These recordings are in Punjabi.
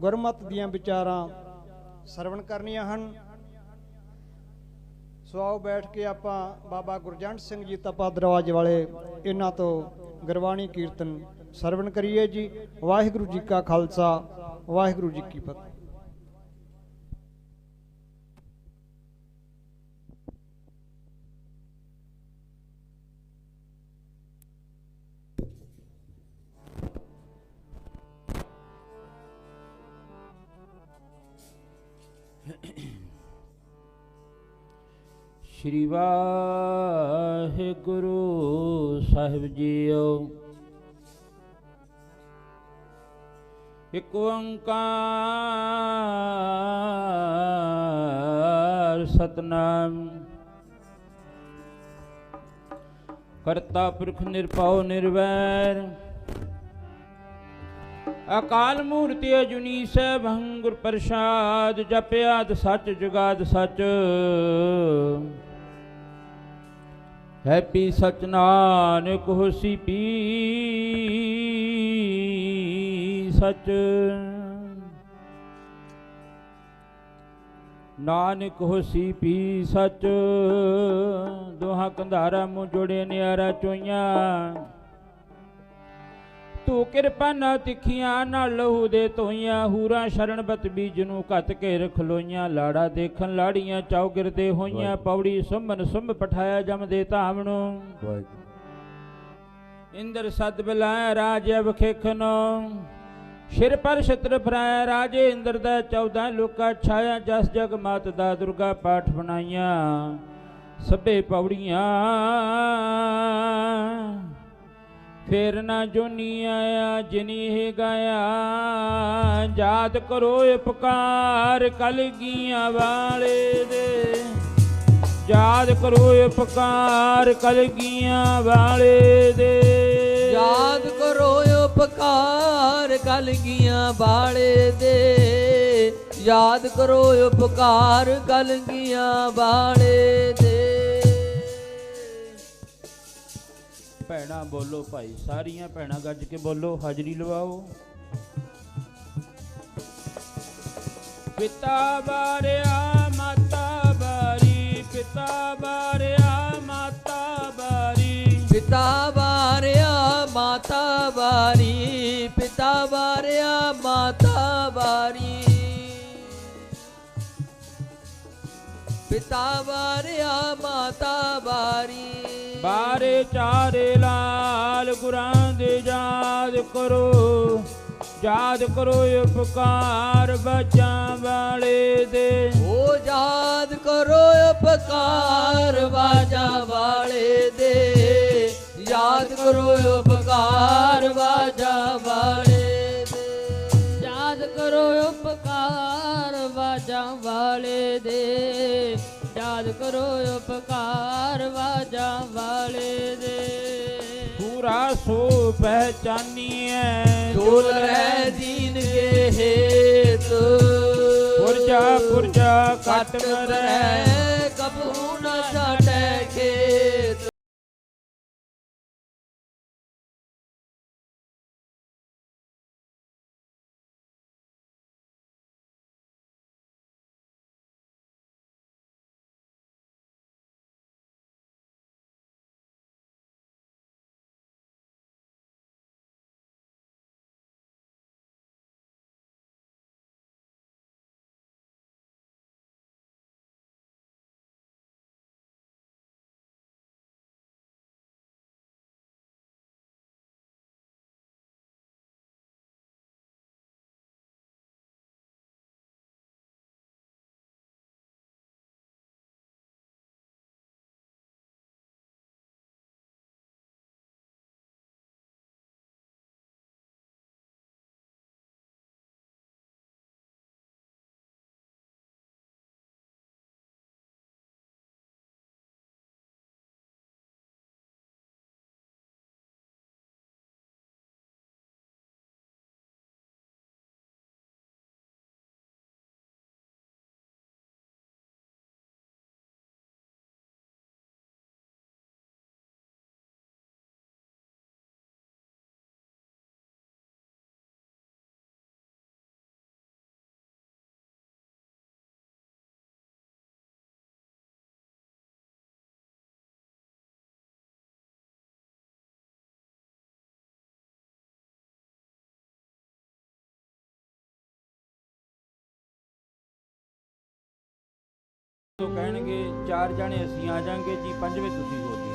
ਗੁਰਮਤ ਦੀਆਂ ਵਿਚਾਰਾਂ ਸਰਵਣ ਕਰਨੀਆਂ ਹਨ। ਸੋ ਆਓ ਬੈਠ ਕੇ ਆਪਾਂ ਬਾਬਾ ਗੁਰਜੰਟ ਸਿੰਘ ਜੀ ਤਪਾ ਦਰਵਾਜ਼ ਵਾਲੇ ਇਹਨਾਂ ਤੋਂ ਗੁਰਬਾਣੀ ਕੀਰਤਨ ਸਰਵਣ ਕਰੀਏ ਜੀ। ਵਾਹਿਗੁਰੂ ਜੀ ਕਾ ਖਾਲਸਾ, ਵਾਹਿਗੁਰੂ ਜੀ ਕੀ ਫਤਿਹ। ਸ਼੍ਰੀ ਵਾਹਿਗੁਰੂ ਸਾਹਿਬ ਜੀਓ। ਇਕ ਓੰਕਾਰ ਸਤਨਾਮ। ਕਰਤਾ ਪੁਰਖ ਨਿਰਭਉ ਨਿਰਵੈਰ। ਅਕਾਲ ਮੂਰਤੀ ਅਜੁਨੀ ਸੈਭੰ ਗੁਰ ਪ੍ਰਸਾਦ ਜਪਿਆਦ ਸੱਚ, ਜੁਗਾਦ ਸੱਚ। ਹੈਪੀ ਸਚ ਨਾਨਕ ਹੋਸੀ ਪੀ ਸਚ। ਨਾਨਕ ਹੋਸੀ ਪੀ ਸਚ। ਦੋਹਾਂ ਕੰਧਾਰਾ ਮੂੰ ਜੋੜੇ ਨਿਆਰਾ ਚੋਈਆਂ। ਤੂੰ ਕਿਰਪਾ ਨਾ ਤਿੱਖੀਆਂ ਨਾ ਲਹੂ ਦੇ ਤੋਈਆਂ ਹੂਰਾ ਸ਼ਰਨ ਬਤ ਬੀਜ ਨੂੰ ਘੱਤ ਕੇ ਰਖਲੋਈਆਂ ਲਾੜਾ ਦੇਖਣ ਲਾੜੀਆਂ ਚੌਗਿਰਦੇ ਹੋਈਆਂ ਪੌੜੀ ਸੁਮਨ ਸੁਮ ਪਠਾਇਆ ਜਮ ਦੇ ਧਾਮ ਨੂੰ। ਇੰਦਰ ਸਦ ਬਿਲਾਇ ਰਾਜ ਅਵਖੇਖਨੋ ਸ਼ਿਰ ਪਰ ਛਤਰ ਫਰਾਇ ਰਾਜੇ ਇੰਦਰ ਦਾ 14 ਲੋਕਾ ਛਾਇਆ ਜਸ ਜਗ ਮਾਤ ਦਾ ਦੁਰਗਾ ਪਾਠ ਬਣਾਈਆਂ। ਸਭੇ ਪੌੜੀਆਂ ਫੇਰ ਨਾ ਜੋਨੀ ਆਇਆ ਜਿਨੀ ਹੈ ਗਾਇਆ। ਯਾਦ ਕਰੋ ਉਪਕਾਰ ਕਲਗੀਆਂ ਵਾਲੇ ਦੇ। ਯਾਦ ਕਰੋ ਉਪਕਾਰ ਕਲਗੀਆਂ ਵਾਲੇ ਦੇ। ਯਾਦ ਕਰੋ ਉਪਕਾਰ ਕਲਗੀਆਂ ਵਾਲੇ ਦੇ। ਯਾਦ ਕਰੋ ਉਪਕਾਰ ਕਲਗੀਆਂ ਵਾਲੇ ਦੇ। ਭੈਣਾਂ ਬੋਲੋ ਭਾਈ, ਸਾਰੀਆਂ ਭੈਣਾਂ ਗੱਜ ਕੇ ਬੋਲੋ, ਹਾਜ਼ਰੀ ਲਵਾਓ। ਪਿਤਾ ਬਾਰਿਆ, ਮਾਤਾ ਬਾਰੀ, ਪਿਤਾ ਬਾਰਿਆ, ਮਾਤਾ ਬਾਰੀ। ਪਿਤਾ ਬਾਰਿਆ, ਮਾਤਾ ਬਾਰੀ, ਪਿਤਾ ਬਾਰਿਆ, ਮਾਤਾ ਬਾਰੀ। ਪਿਤਾ ਬਾਰਿਆ, ਮਾਤਾ ਬਾਰੀ। ਬਾਰੇ ਚਾਰੇ ਲਾਲ ਗੁਰਾਂ ਦੇ ਯਾਦ ਕਰੋ। ਯਾਦ ਕਰੋ ਉਪਕਾਰ ਬਚਾਂ ਵਾਲੇ ਦੇ। ਉਹ ਯਾਦ ਕਰੋ ਉਪਕਾਰ ਵਾਜਾ ਵਾਲੇ ਦੇ। ਯਾਦ ਕਰੋ ਉਪਕਾਰ ਵਾਜਾ ਵਾਲੇ ਦੇ। ਯਾਦ ਕਰੋ ਉਪਕਾਰ ਵਾਜਾਂ ਵਾਲੇ ਦੇ। ਯਾਦ ਕਰੋ ਉਪਕਾਰ ਵਾਜਾਂ ਵਾਲੇ ਦੇ। ਪੂਰਾ ਸੋ ਪਹਿਚਾਨੀਐ ਡੋਲ ਰਹਿ ਦੀਨ ਕੇ ਹੇਤ। ਪੁਰਜਾ ਪੁਰਜਾ ਕਟ ਮਰੈ। ਕਬੂ ਨ ਛਾਟੈ ਖੇਤ। ਤੋਂ ਕਹਿਣਗੇ ਚਾਰ ਜਣੇ ਅਸੀਂ ਆ ਜਾਾਂਗੇ ਜੀ ਪੰਜਵੇਂ ਤੁਸੀਂ ਹੋ ਜੀ।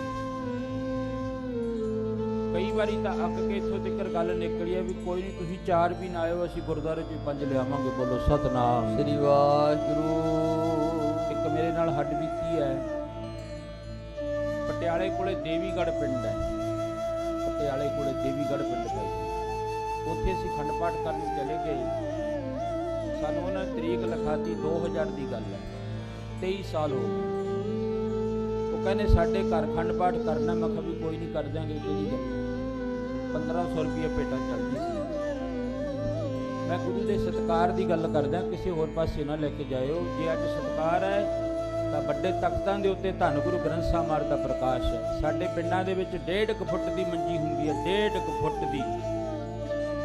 ਕਈ ਵਾਰੀ ਤਾਂ ਅੱਕ ਕੇ ਇੱਥੋਂ ਤੱਕ ਗੱਲ ਨਿਕਲੀ ਹੈ ਵੀ ਕੋਈ ਨਹੀਂ ਤੁਸੀਂ ਚਾਰ ਵੀ ਨਾ ਆਇਓ ਅਸੀਂ ਗੁਰਦੁਆਰੇ 'ਚ ਪੰਜ ਲਿਆਵਾਂਗੇ ਬੋਲੋ ਸਤਨਾਮ। ਸ੍ਰੀ ਵਾਹਿਗੁਰੂ। ਇੱਕ ਮੇਰੇ ਨਾਲ ਹੱਡ ਬੀਤੀ ਹੈ? ਪਟਿਆਲੇ ਕੋਲੇ ਦੇਵੀਗੜ੍ਹ ਪਿੰਡ ਹੈ। ਪਟਿਆਲੇ ਕੋਲੇ ਦੇਵੀਗੜ੍ਹ ਪਿੰਡ ਹੈ। ਉੱਥੇ ਅਸੀਂ ਖੰਡ ਪਾਠ ਕਰਨ ਚਲੇ ਗਏ। ਸਾਨੂੰ ਉਹਨਾਂ ਤਰੀਕ ਲਿਖਾਤੀ 2000 ਦੀ ਗੱਲ ਹੈ। 23 ਸਾਲ ਹੋ ਗਏ। ਉਹ ਕਹਿੰਦੇ, ਸਾਡੇ ਘਰ ਖੰਡ ਪਾਠ ਕਰਨਾ, ਮੈਂ ਕਿਹਾ ਵੀ ਕੋਈ ਨਹੀਂ ਕਰ ਦਿਆਂਗੇ ਕਿਹੜੀ ਗੱਲ 1500 ਰੁਪਏ ਭੇਟਾ ਚੱਲਦੀ ਸੀ। ਮੈਂ ਗੁਰੂ ਦੇ ਸਤਕਾਰ ਦੀ ਗੱਲ ਕਰਦਾ, ਕਿਸੇ ਹੋਰ ਪਾਸੇ ਨਾ ਲੈ ਕੇ ਜਾਇਓ। ਜੇ ਅੱਜ ਸਤਕਾਰ ਹੈ, ਤਾਂ ਵੱਡੇ ਤਖਤਾਂ ਦੇ ਉੱਤੇ ਧੰਨ ਗੁਰੂ ਗ੍ਰੰਥ ਸਾਹਿਬ ਮਹਾਰਾਜ ਦਾ ਪ੍ਰਕਾਸ਼ ਹੈ। ਸਾਡੇ ਪਿੰਡਾਂ ਦੇ ਵਿੱਚ 1.5 ਫੁੱਟ ਦੀ ਮੰਜੀ ਹੁੰਦੀ ਹੈ 1.5 ਫੁੱਟ ਦੀ।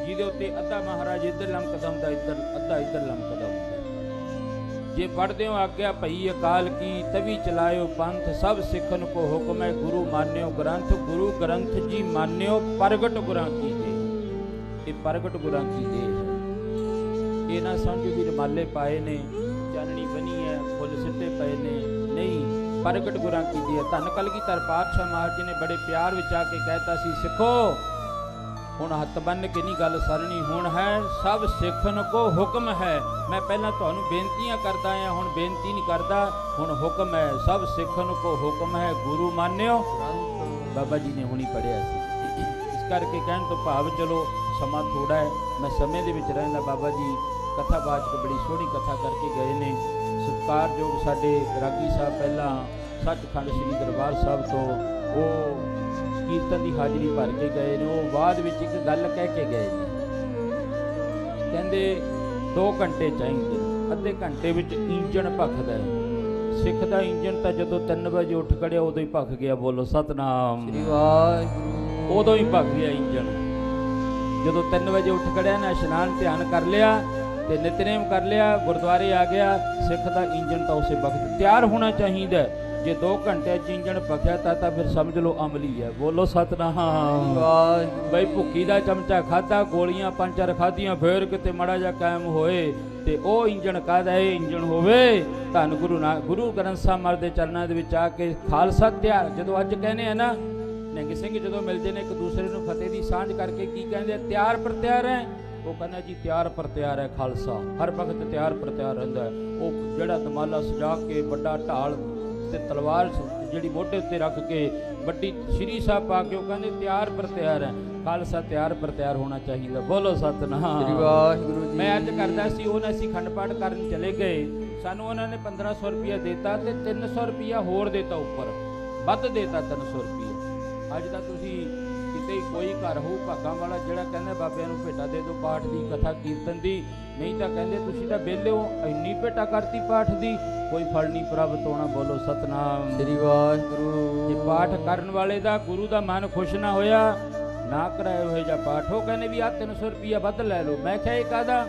ਜਿਹਦੇ ਉੱਤੇ ਅੱਧਾ ਮਹਾਰਾਜ ਇੱਧਰ ਲਮਕਦਾ ਹੁੰਦਾ ਇੱਧਰ, ਅੱਧਾ ਇੱਧਰ ਲਮਕਦਾ ਜੇ ਪੜਦੇ ਹੋ ਆਗਿਆ ਭਈ ਅਕਾਲ ਕੀ ਤਵੀ ਚਲਾਇਓ ਪੰਥ, ਸਭ ਸਿੱਖਨ ਕੋ ਹੁਕਮ ਹੈ ਗੁਰੂ ਮਾਨਿਓ ਗ੍ਰੰਥ, ਗੁਰੂ ਗ੍ਰੰਥ ਜੀ ਮਾਨਿਓ ਪ੍ਰਗਟ ਗੁਰਾਂ ਕੀ ਦੇ। ਇਹ ਪ੍ਰਗਟ ਗੁਰਾਂ ਕੀ ਦੇ ਇਹ ਨਾ ਸਮਝੋ ਵੀ ਰਮਾਲੇ ਪਾਏ ਨੇ, ਚਾਨਣੀ ਬਣੀ ਹੈ, ਫੁੱਲ ਸਿੱਟੇ ਪਏ ਨੇ। ਨਹੀਂ, ਪ੍ਰਗਟ ਗੁਰਾਂ ਕੀ ਦੀ ਹੈ। ਧੰਨ ਕਲਗੀਧਰ ਪਾਤਸ਼ਾਹ ਮਹਾਰਾਜ ਜੀ ਨੇ ਬੜੇ ਪਿਆਰ ਵਿੱਚ ਆ ਕੇ ਕਹਿਤਾ ਸੀ, ਸਿੱਖੋ ਹੁਣ ਹੱਥ ਬੰਨ ਕੇ ਨਹੀਂ ਗੱਲ ਸਰਣੀ ਹੁਣ ਹੈ ਸਭ ਸਿੱਖਣ ਕੋ ਹੁਕਮ ਹੈ। ਮੈਂ ਪਹਿਲਾਂ ਤੁਹਾਨੂੰ ਬੇਨਤੀਆਂ ਕਰਦਾ ਆ ਹੁਣ ਬੇਨਤੀ ਨਹੀਂ ਕਰਦਾ, ਹੁਣ ਹੁਕਮ ਹੈ, ਸਭ ਸਿੱਖਣ ਕੋ ਹੁਕਮ ਹੈ, ਗੁਰੂ ਮੰਨਿਓ। ਬਾਬਾ ਜੀ ਨੇ ਹੁਣੀ ਪੜਿਆ ਸੀ। ਇਸ ਕਰਕੇ ਕਹਿਣ ਤੋਂ ਭਾਵ ਚਲੋ, ਸਮਾਂ ਥੋੜਾ ਹੈ, ਮੈਂ ਸਮੇਂ ਦੇ ਵਿੱਚ ਰਹਿੰਦਾ, ਬਾਬਾ ਜੀ ਕਥਾ ਕਥਾਵਾਚਕ ਬੜੀ ਸੋਹਣੀ ਕਥਾ ਕਰਕੇ ਗਏ ਨੇ। ਸਤਿਕਾਰਯੋਗ ਸਾਡੇ ਰਾਗੀ ਸਾਹਿਬ ਪਹਿਲਾਂ ਸੱਚਖੰਡ ਸ੍ਰੀ ਦਰਬਾਰ ਸਾਹਿਬ ਤੋਂ, ਉਹ ਕੀਰਤਨ ਦੀ ਹਾਜ਼ਰੀ ਭਰ ਕੇ ਗਏ ਨੇ ਉਹ ਬਾਅਦ ਵਿੱਚ ਇੱਕ ਗੱਲ ਕਹਿ ਕੇ ਗਏ ਨੇ ਕਹਿੰਦੇ 2 ਘੰਟੇ ਚਾਹੀਦੇ। ਅੱਧੇ ਘੰਟੇ ਵਿੱਚ ਇੰਜਣ ਭਖਦਾ ਹੈ ਸਿੱਖ ਦਾ ਇੰਜਣ ਤਾਂ ਜਦੋਂ 3 ਵਜੇ ਉੱਠ ਖੜਿਆ ਉਦੋਂ ਹੀ ਭਖ ਗਿਆ ਬੋਲੋ ਸਤਨਾਮ ਸ੍ਰੀ ਵਾਹਿਗੁਰੂ ਉਦੋਂ ਹੀ ਭੱਗ ਗਿਆ ਇੰਜਣ ਜਦੋਂ 3 ਵਜੇ ਉੱਠ ਖੜਿਆ ਨਾ ਇਸ਼ਨਾਨ ਧਿਆਨ ਕਰ ਲਿਆ ਤੇ ਨਿਤਨੇਮ ਕਰ ਲਿਆ ਗੁਰਦੁਆਰੇ ਆ ਗਿਆ ਸਿੱਖ ਦਾ ਇੰਜਣ ਤਾਂ ਉਸੇ ਵਕਤ ਤਿਆਰ ਹੋਣਾ ਚਾਹੀਦਾ। ਜੇ 2 ਘੰਟੇ ਚ ਇੰਜਣ ਭਖਿਆ ਤਾਂ ਤਾਂ ਫਿਰ ਸਮਝ ਲਓ ਅਮਲੀ ਹੈ। ਬੋਲੋ ਸਤਨਾਮ। ਬਈ ਭੁੱਕੀ ਦਾ ਚਮਚਾ ਖਾਦਾ ਗੋਲੀਆਂ ਪੰਜ ਚਾਰ ਖਾਧੀਆਂ ਫੇਰ ਕਿਤੇ ਮੜਾ ਜਾ ਕਾਇਮ ਹੋਏ ਤੇ ਉਹ ਇੰਜਣ ਕਾਹਦਾ ਇਹ ਇੰਜਣ ਹੋਵੇ। ਧੰਨ ਗੁਰੂ ਨਾ ਗੁਰੂ ਗ੍ਰੰਥ ਸਾਹਿਬ ਮਹਾਰਾਜ ਦੇ ਚਰਨਾਂ ਦੇ ਵਿੱਚ ਆ ਕੇ ਖਾਲਸਾ ਤਿਆਰ। ਜਦੋਂ ਅੱਜ ਕਹਿੰਦੇ ਆ ਨਾ ਨਿਹੰਗ ਸਿੰਘ ਜਦੋਂ ਮਿਲਦੇ ਨੇ ਇੱਕ ਦੂਸਰੇ ਨੂੰ ਫਤਿਹ ਦੀ ਸਾਂਝ ਕਰਕੇ ਕੀ ਕਹਿੰਦੇ ਆ? ਤਿਆਰ ਪਰ ਤਿਆਰ ਹੈ। ਉਹ ਕਹਿੰਦਾ ਜੀ ਤਿਆਰ ਪਰ ਤਿਆਰ ਹੈ ਖਾਲਸਾ। ਹਰ ਵਕਤ ਤਿਆਰ ਪਰ ਤਿਆਰ ਰਹਿੰਦਾ ਹੈ। ਉਹ ਜਿਹੜਾ ਦਮਾਲਾ ਸਜਾ ਕੇ ਵੱਡਾ ਢਾਲ ਤੇ ਤਲਵਾਰ ਜਿਹੜੀ ਮੋਢੇ ਉੱਤੇ ਰੱਖ ਕੇ ਵੱਡੀ ਸ਼੍ਰੀ ਸਾਹਿਬ ਪਾ ਕੇ ਉਹ ਕਹਿੰਦੇ ਤਿਆਰ ਪਰ ਤਿਆਰ ਹੈ ਖਾਲਸਾ ਤਿਆਰ ਪਰ ਤਿਆਰ ਹੋਣਾ ਚਾਹੀਦਾ। ਬੋਲੋ ਸ੍ਰੀ ਸਤਨਾਮ ਵਾਹਿਗੁਰੂ ਜੀ। ਮੈਂ ਅੱਜ ਕਰਦਾ ਸੀ ਉਹਨਾਂ ਅਸੀਂ ਖੰਡ ਪਾਠ ਕਰਨ ਚਲੇ ਗਏ। ਸਾਨੂੰ ਉਹਨਾਂ ਨੇ 1500 ਰੁਪਇਆ ਦਿੱਤਾ ਤੇ 300 ਰੁਪਇਆ ਹੋਰ ਦਿੱਤਾ ਉੱਪਰ। ਵੱਧ ਦਿੱਤਾ 300 ਰੁਪਇਆ। ਅੱਜ ਤਾਂ ਤੁਸੀਂ ਕਿਤੇ ਹੀ ਕੋਈ ਘਰ ਹੋਊ ਭਾਗਾਂ ਵਾਲਾ ਜਿਹੜਾ ਕਹਿੰਦਾ ਬਾਬਿਆਂ ਨੂੰ ਭੇਟਾ ਦੇ ਦਿਓ ਪਾਠ ਦੀ ਕਥਾ ਕੀਰਤਨ ਦੀ। ਨਹੀਂ ਤਾਂ ਕਹਿੰਦੇ ਤੁਸੀਂ ਤਾਂ ਵਿਹਲੇ ਹੋ ਇੰਨੀ ਭੇਟਾ ਕਰਤੀ ਪਾਠ ਦੀ। ਕੋਈ ਫਲ ਨਹੀਂ ਪ੍ਰਾਪਤ ਹੋਣਾ ਬੋਲੋ ਸਤਨਾਮ। ਸ੍ਰੀ ਵਾਹਿਗੁਰੂ। ਜੇ ਪਾਠ ਕਰਨ ਵਾਲੇ ਦਾ ਗੁਰੂ ਦਾ ਮਨ ਖੁਸ਼ ਨਾ ਹੋਇਆ ਨਾ ਕਰਾਏ ਹੋਏ ਜਾਂ ਪਾਠ ਉਹ ਕਹਿੰਦੇ ਵੀ ਆ 300 ਰੁਪਿਆ ਵੱਧ ਲੈ ਲਓ। ਮੈਂ ਕਿਹਾ ਇਹ ਕਾਹਦਾ?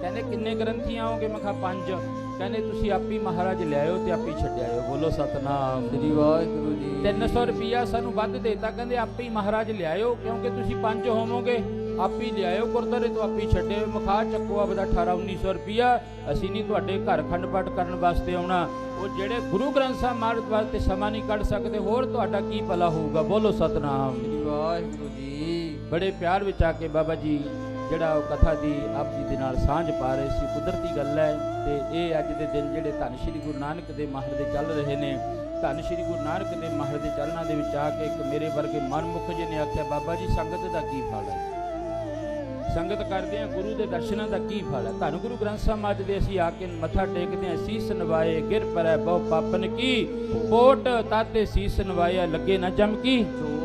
ਕਹਿੰਦੇ ਕਿੰਨੇ ਗ੍ਰੰਥੀ ਆਓਗੇ ਮੈਂ ਕਿਹਾ ਪੰਜ। ਕਹਿੰਦੇ ਤੁਸੀਂ ਆਪੀ ਮਹਾਰਾਜ ਲਿਆਇਓ ਤੇ ਆਪੀ ਛੱਡਿਆਇਓ ਬੋਲੋ ਸਤਨਾਮ। ਸ੍ਰੀ ਵਾਹਿਗੁਰੂ ਜੀ। 300 ਰੁਪਿਆ ਸਾਨੂੰ ਵੱਧ ਦੇਤਾ। ਕਹਿੰਦੇ ਆਪੇ ਹੀ ਮਹਾਰਾਜ ਲਿਆਇਓ ਕਿਉਂਕਿ ਤੁਸੀਂ ਪੰਜ ਹੋਵੋਗੇ। ਆਪੀ ਲਿਆਇਓ ਗੁਰਦੁਆਰੇ ਤੋਂ ਆਪੀ ਛੱਡਿਓ ਮਖਾ। ਚੱਕੋ ਆਪਦਾ 18 1900 ਰੁਪਿਆ ਅਸੀਂ ਨਹੀਂ ਤੁਹਾਡੇ ਘਰ ਖੰਡ ਪਾਠ ਕਰਨ ਵਾਸਤੇ ਆਉਣਾ। ਉਹ ਜਿਹੜੇ ਗੁਰੂ ਗ੍ਰੰਥ ਸਾਹਿਬ ਮਹਾਰਾਜ ਵਾਸਤੇ ਸਮਾਂ ਨਹੀਂ ਕੱਢ ਸਕਦੇ ਹੋਰ ਤੁਹਾਡਾ ਕੀ ਭਲਾ ਹੋਊਗਾ? ਬੋਲੋ ਸਤਨਾਮ। ਸ੍ਰੀ ਵਾਹਿਗੁਰੂ ਜੀ। ਬੜੇ ਪਿਆਰ ਵਿੱਚ ਆ ਕੇ ਬਾਬਾ ਜੀ। ਜਿਹੜਾ ਉਹ ਕਥਾ ਦੀ ਆਪ ਜੀ ਦੇ ਨਾਲ ਸਾਂਝ ਪਾ ਰਹੇ ਸੀ, ਕੁਦਰਤੀ ਗੱਲ ਹੈ ਤੇ ਇਹ ਅੱਜ ਦੇ ਦਿਨ ਜਿਹੜੇ ਧੰਨ ਸ਼੍ਰੀ ਗੁਰੂ ਨਾਨਕ ਦੇ ਮਾਹਰ ਦੇ ਚੱਲ ਰਹੇ ਨੇ। ਧੰਨ ਸ਼੍ਰੀ ਗੁਰੂ ਨਾਨਕ ਦੇ ਮਾਹਰ ਦੇ ਚਰਨਾਂ ਦੇ ਵਿੱਚ ਆ ਕੇ ਇੱਕ ਮੇਰੇ ਵਰਗੇ ਮਨਮੁਖ ਜੀ ਨੇ ਆਖਿਆ, ਬਾਬਾ ਜੀ, ਸੰਗਤ ਦਾ ਕੀ ਫਲ ਹੈ? ਸੰਗਤ ਕਰਦੇ ਆ ਗੁਰੂ ਦੇ ਦਰਸ਼ਨਾਂ ਦਾ ਕੀ ਫਲ ਹੈ? ਧੰਨ ਗੁਰੂ ਗ੍ਰੰਥ ਸਾਹਿਬ ਅੱਜ ਦੇ ਅਸੀਂ ਆ ਕੇ ਮੱਥਾ ਟੇਕਦੇ ਆ ਸੀਸ ਨਵਾਏ, ਗਿਰ ਪਰੈ ਬਹੁ ਪਾਪਨ ਕੀ? ਪੋਟ ਤਾਤੇ ਸੀਸ ਨਵਾਇਆ, ਲੱਗੇ ਨਾ ਚਮਕੀ ਛੋਟ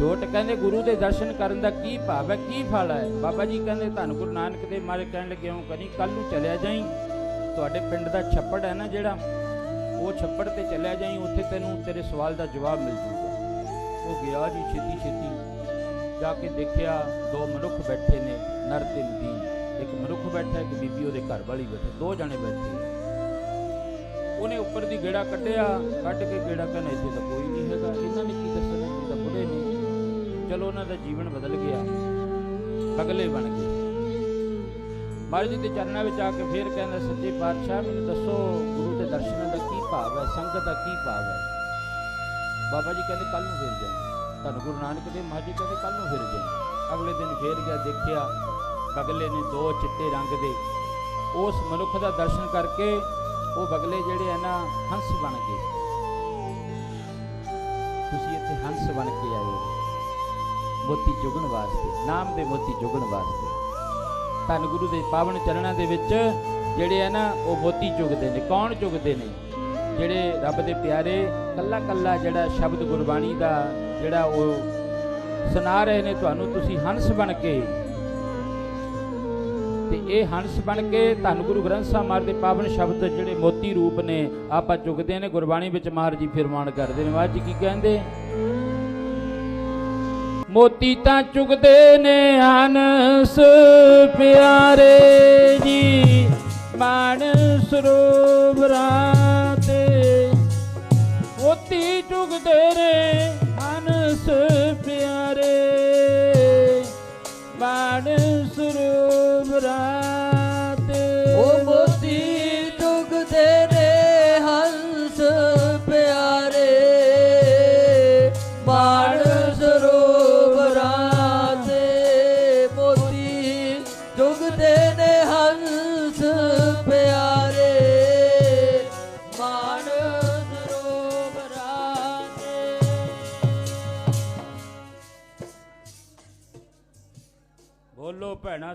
ਜੋਟ ਕਹਿੰਦੇ ਗੁਰੂ ਦੇ ਦਰਸ਼ਨ ਕਰਨ ਦਾ ਕੀ ਭਾਵ ਹੈ, ਕੀ ਫਲ ਹੈ? ਬਾਬਾ ਜੀ ਕਹਿੰਦੇ ਧੰਨ ਗੁਰੂ ਨਾਨਕ ਦੇ ਮਾਰੇ ਕਹਿਣ ਲੱਗੇ ਹਾਂ ਕਰੀ ਕੱਲ ਨੂੰ ਚਲਿਆ ਜਾਈ। ਤੁਹਾਡੇ ਪਿੰਡ ਦਾ ਛੱਪੜ ਹੈ ਨਾ ਜਿਹੜਾ, ਉਹ ਛੱਪੜ ਤੇ ਚਲਿਆ ਜਾਈ, ਉੱਥੇ ਤੈਨੂੰ ਤੇਰੇ ਸਵਾਲ ਦਾ ਜਵਾਬ ਮਿਲ ਜੂਗਾ। ਉਹ ਗਿਆ ਜੀ ਛੇਤੀ ਛੇਤੀ। ਜਾ ਕੇ ਦੇਖਿਆ ਦੋ ਮਨੁੱਖ ਬੈਠੇ ਨੇ, ਨਰ ਤੇ ਨਦੀ ਇੱਕ ਮਨੁੱਖ ਬੈਠਾ, ਇੱਕ ਬੀਬੀ ਉਹਦੇ ਘਰ ਵਾਲੀ ਬੈਠੇ, ਦੋ ਜਣੇ ਬੈਠੇ। ਉਹਨੇ ਉੱਪਰ ਦੀ ਗੇੜਾ ਕੱਢਿਆ, ਕੱਢ ਕੇ ਗੇੜਾ ਕਹਿੰਦਾ, ਇੱਥੇ ਤਾਂ ਕੋਈ ਨਹੀਂ ਹੈਗਾ, ਇਹਨਾਂ ਨੇ ਚਲੋ ਉਹਨਾਂ ਦਾ ਜੀਵਨ ਬਦਲ ਗਿਆ। ਅਗਲੇ ਬਣ ਗਏ। ਮਹਾਰਾਜ ਜੀ ਦੇ ਚਰਨਾਂ ਵਿੱਚ ਆ ਕੇ ਫੇਰ ਕਹਿੰਦਾ, ਸੱਚੇ ਪਾਤਸ਼ਾਹ, ਮੈਨੂੰ ਦੱਸੋ ਗੁਰੂ ਦੇ ਦਰਸ਼ਨਾਂ ਦਾ ਕੀ ਭਾਵ ਹੈ, ਸੰਗਤ ਦਾ ਕੀ ਭਾਵ ਹੈ? ਬਾਬਾ ਜੀ ਕਹਿੰਦੇ ਕੱਲ ਨੂੰ ਫਿਰ ਜਾਈਂ। ਧੰਨ ਗੁਰੂ ਨਾਨਕ ਦੇਵ ਮਹਾਰਾਜ ਜੀ ਕਹਿੰਦੇ ਕੱਲ ਨੂੰ ਫਿਰ ਜਾਈਂ। ਅਗਲੇ ਦਿਨ ਫੇਰ ਗਿਆ, ਦੇਖਿਆ, ਬਗਲੇ ਨੇ ਦੋ ਚਿੱਟੇ ਰੰਗ ਦੇ। ਉਸ ਮਨੁੱਖ ਦਾ ਦਰਸ਼ਨ ਕਰਕੇ ਉਹ ਬਗਲੇ ਜਿਹੜੇ ਆ ਨਾ, ਹੰਸ ਬਣ ਗਏ। ਤੁਸੀਂ ਇੱਥੇ ਹੰਸ ਬਣ ਕੇ ਆਏ ਹੋ। ਮੋਤੀ ਜੁਗਣ ਵਾਸਤੇ, ਨਾਮ ਦੇ ਮੋਤੀ ਜੁਗਣ ਵਾਸਤੇ। ਧੰਨ ਗੁਰੂ ਦੇ ਪਾਵਨ ਚਰਨਾਂ ਦੇ ਵਿੱਚ ਜਿਹੜੇ ਆ ਨਾ, ਉਹ ਮੋਤੀ ਚੁਗਦੇ ਨੇ। ਕੌਣ ਚੁਗਦੇ ਨੇ? ਜਿਹੜੇ ਰੱਬ ਦੇ ਪਿਆਰੇ ਕੱਲਾ ਕੱਲਾ ਜਿਹੜਾ ਸ਼ਬਦ ਗੁਰਬਾਣੀ ਦਾ ਜਿਹੜਾ ਉਹ ਸੁਣਾ ਰਹੇ ਨੇ, ਤੁਹਾਨੂੰ ਤੁਸੀਂ ਹੰਸ ਬਣ ਕੇ। ਤੇ ਇਹ ਹੰਸ ਬਣ ਕੇ ਧੰਨ ਗੁਰੂ ਗ੍ਰੰਥ ਸਾਹਿਬ ਮਹਾਰਾਜ ਦੇ ਪਾਵਨ ਸ਼ਬਦ ਜਿਹੜੇ ਮੋਤੀ ਰੂਪ ਨੇ, ਆਪਾਂ ਚੁਗਦੇ ਨੇ। ਗੁਰਬਾਣੀ ਵਿੱਚ ਮਹਾਰਾਜ ਜੀ ਫਿਰਮਾਨ ਕਰਦੇ ਨੇ, ਮਹਾਰਾਜ ਜੀ ਕੀ ਕਹਿੰਦੇ? ਮੋਤੀ ਤਾਂ ਚੁਗਦੇ ਨੇ ਹੰਸ ਪਿਆਰੇ ਜੀ। ਮਾਨ ਸਰੋਵਰਾਂ ਤੇ ਮੋਤੀ ਚੁਗਦੇ ਨੇ